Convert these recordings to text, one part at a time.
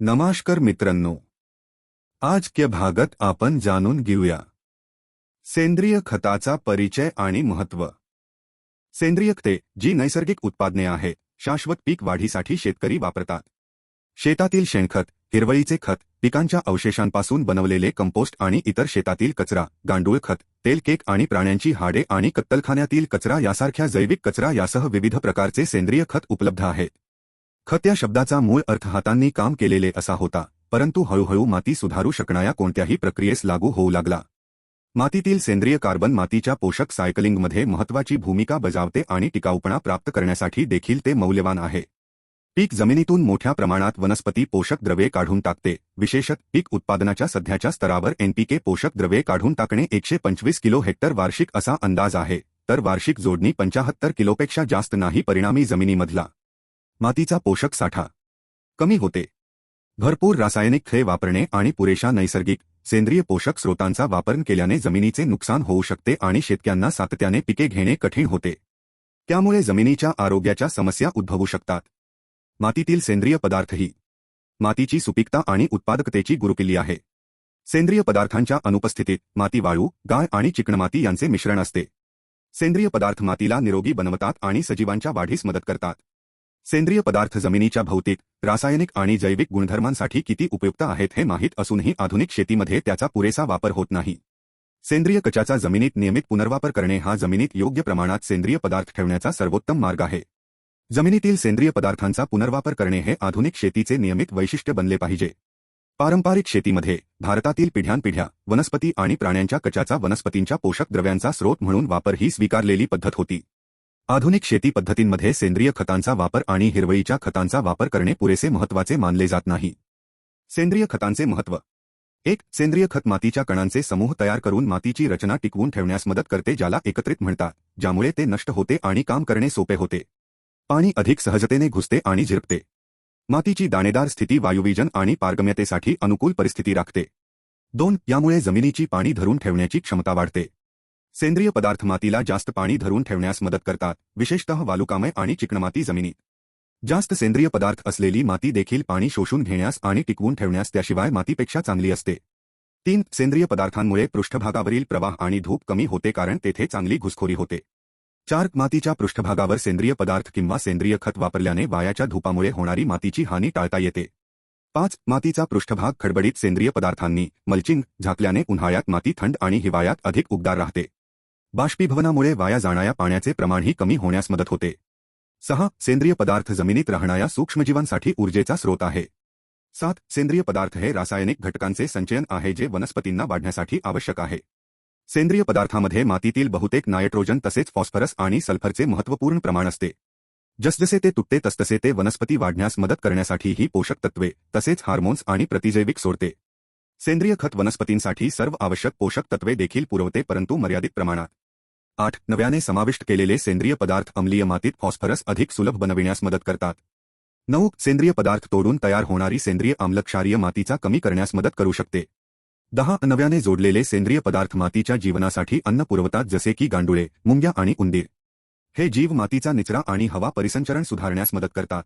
नमाश्कर मित्रांनो. आज के भागात आपण जाणून घेऊया. सेंद्रिय खताचा परिचय आणि महत्त्व. सेंद्रिय खते जी नैसर्गिक उत्पादने आहे शाश्वत पीक वाढीसाठी शेतकरी वापरतात. शेतातील शेणखत हिरवळीचे खत पिकांच्या अवशेषांपासून बनवलेले कंपोस्ट आणि इतर शेतातील कचरा गांडूळ खत तेल केक आणि प्राण्यांची हाडे आणि कत्तलखान्यातील कचरा यासारख्या जैविक कचरा यासह विविध प्रकारचे सेंद्रिय खत उपलब्ध आहेत. खत या शब्दाचा मूळ अर्थ हातांनी काम केलेले असा होता परंतु हळूहळू माती सुधारू शकणाऱ्या कोणत्याही प्रक्रियेस लागू होऊ लागला. मातीतील सेंद्रिय कार्बन मातीच्या पोषक सायकलिंगमध्ये महत्वाची भूमिका बजावते आणि टिकाऊपणा प्राप्त करण्यासाठी देखील ते मौल्यवान आहे. पीक जमिनीतून मोठ्या प्रमाणात वनस्पती पोषक द्रव्ये काढून टाकते विशेषत पीक उत्पादनाच्या सध्याच्या स्तरावर एनपीके पोषक द्रव्ये काढून टाकणे एकशे पंचवीस किलो हेक्टर वार्षिक असा अंदाज आहे तर वार्षिक जोडणी पंचाहत्तर किलोपेक्षा जास्त नाही परिणामी जमिनीमधला. मातीचा पोषक साठा. कमी होते. भरपूर रासायनिक खते वापरणे आणि पुरेशा नैसर्गिक सेंद्रिय पोषक स्रोतांचा वापर केल्याने जमिनीचे नुकसान होऊ शकते आणि शेतकऱ्यांना सातत्याने पिके घेणे कठीण होते. त्यामुळे जमिनीच्या आरोग्याच्या समस्या उद्भवू शकतात. मातीतील सेंद्रिय पदार्थही. मातीची सुपीकता आणि उत्पादकतेची गुरुकिल्ली आहे. सेंद्रिय पदार्थांच्या अनुपस्थितीत माती वाळू गाळ आणि चिकणमाती यांचे मिश्रण असते. सेंद्रिय पदार्थ मातीला निरोगी बनवतात आणि सजीवांच्या वाढीस मदत करतात. सेंद्रिय पदार्थ जमिनीच्या भौतिक रासायनिक आणि जैविक गुणधर्मांसाठी किती उपयुक्त आहेत हे माहीत असूनही आधुनिक शेतीमध्ये त्याचा पुरेसा वापर होत नाही. सेंद्रिय कचाचा जमिनीत नियमित पुनर्वापर करणे हा जमिनीत योग्य प्रमाणात सेंद्रिय पदार्थ ठेवण्याचा सर्वोत्तम मार्ग आहे. जमिनीतील सेंद्रिय पदार्थांचा पुनर्वापर करणे हे आधुनिक शेतीचे नियमित वैशिष्ट्य बनले पाहिजे. पारंपरिक शेतीमध्ये भारतातील पिढ्यानपिढ्या वनस्पती आणि प्राण्यांच्या कचाचा वनस्पतींच्या पोषक द्रव्यांचा स्रोत म्हणून वापर ही स्वीकारलेली पद्धत होती. आधुनिक शेती पद्धतींमध्ये सेंद्रिय खतांचा वापर आणि हिरवळीच्या खतांचा वापर करणे पुरेसे महत्त्वाचे मानले जात नाही. सेंद्रिय खतांचे महत्त्व. एक सेंद्रिय खत मातीच्या कणांचे समूह तयार करून मातीची रचना टिकवून ठेवण्यास मदत करते ज्याला एकत्रित म्हणतात ज्यामुळे ते नष्ट होते आणि काम करणे सोपे होते. पाणी अधिक सहजतेने घुसते आणि झिरपते. मातीची दाणेदार स्थिती वायुविजन आणि पारगम्यतेसाठी अनुकूल परिस्थिती राखते. दोन यामुळे जमिनीची पाणी धरून ठेवण्याची क्षमता वाढते. सेंद्रिय पदार्थ मातीला जास्त पाणी धरून ठेवण्यास मदत करतात विशेषतः वालुकामय आणि चिकणमाती जमिनीत. जास्त सेंद्रिय पदार्थ असलेली माती देखील पाणी शोषून घेण्यास आणि टिकवून ठेवण्यास त्याशिवाय मातीपेक्षा चांगली असते. तीन सेंद्रिय पदार्थांमुळे पृष्ठभागावरील प्रवाह आणि धूप कमी होते कारण तेथे चांगली घुसखोरी होते. चार मातीच्या पृष्ठभागावर सेंद्रिय पदार्थ किंवा सेंद्रिय खत वापरल्याने वायाच्या धूपामुळे होणारी मातीची हानी टाळता येते. पाच मातीचा पृष्ठभाग खडबडीत सेंद्रिय पदार्थांनी मल्चिंग झाकल्याने उन्हाळ्यात माती थंड आणि हिवाळ्यात अधिक उबदार राहते. बाष्पीभवनामुळे वाया जाणाऱ्या पाण्याचे प्रमाणही कमी होण्यास मदत होते. सहा सेंद्रिय पदार्थ जमिनीत राहणाऱ्या सूक्ष्मजीवांसाठी ऊर्जेचा स्रोत आहे. सात सेंद्रिय पदार्थ हे रासायनिक घटकांचे संचयन आहे जे वनस्पतींना वाढण्यासाठी आवश्यक आहे. सेंद्रिय पदार्थामध्ये मातीतील बहुतेक नायट्रोजन तसेच फॉस्फरस आणि सल्फरचे महत्त्वपूर्ण प्रमाण असते. जसजसे ते तुटते तसतसे ते वनस्पती वाढण्यास मदत करण्यासाठी ही पोषक तत्वे तसेच हार्मोन्स आणि प्रतिजैविक सोडते. सेंद्रिय खत वनस्पतींसाठी सर्व आवश्यक पोषक तत्वे देखील पुरवते परंतु मर्यादित प्रमाणात. आठ नव्याने समाविष्ट केलेले सेंद्रिय पदार्थ अम्लीय मातीत फॉस्फरस अधिक सुलभ बनविण्यास मदत करतात. नऊ सेंद्रिय पदार्थ तोडून तयार होणारी सेंद्रिय आम्लक्षारीय मातीचा कमी करण्यास मदत करू शकते. दहा नव्याने जोडलेले सेंद्रिय पदार्थ मातीच्या जीवनासाठी अन्न पुरवतात जसे की गांडुळे मुंग्या आणि उंदीर. हे जीव मातीचा निचरा आणि हवा परिसंचरण सुधारण्यास मदत करतात.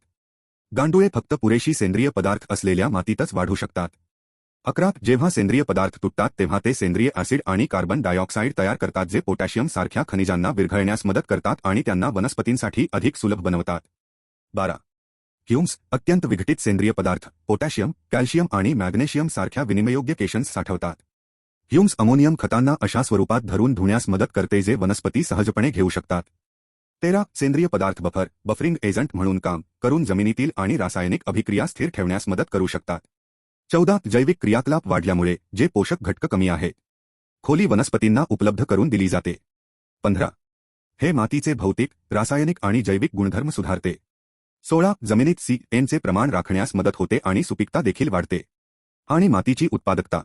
गांडुळे फक्त पुरेशी सेंद्रिय पदार्थ असलेल्या मातीतच वाढू शकतात. अकरा जेव्हा सेंद्रिय पदार्थ तुटतात तेव्हा ते सेंद्रिय ऍसिड आणि कार्बन डायऑक्साईड तयार करतात जे पोटॅशियम सारख्या खनिजांना विरघळण्यास मदत करतात आणि त्यांना वनस्पतींसाठी अधिक सुलभ बनवतात. बारा. ह्युम्स अत्यंत विघटित सेंद्रिय पदार्थ पोटॅशियम कॅल्शियम आणि मॅग्नेशियम सारख्या विनिमयोग्य केशन्स साठवतात. ह्युम्स अमोनियम खतांना अशा स्वरूपात धरून धुण्यास मदत करते जे वनस्पती सहजपणे घेऊ शकतात. तेरा. सेंद्रिय पदार्थ बफर बफरिंग एजंट म्हणून काम करून जमिनीतील आणि रासायनिक अभिक्रिया स्थिर ठेवण्यास मदत करू शकतात. चौदा जैविक क्रियाकलाप वाढल्यामुळे जे पोषक घटक कमी आहेत खोली वनस्पतींना उपलब्ध करून दिली जाते. पंधरा. हे मातीचे भौतिक रासायनिक आणि जैविक गुणधर्म सुधारते. सोळा. जमिनीत सी एनचे प्रमाण राखण्यास मदत होते आणि सुपीकता देखील वाढते. आणि मातीची उत्पादकता.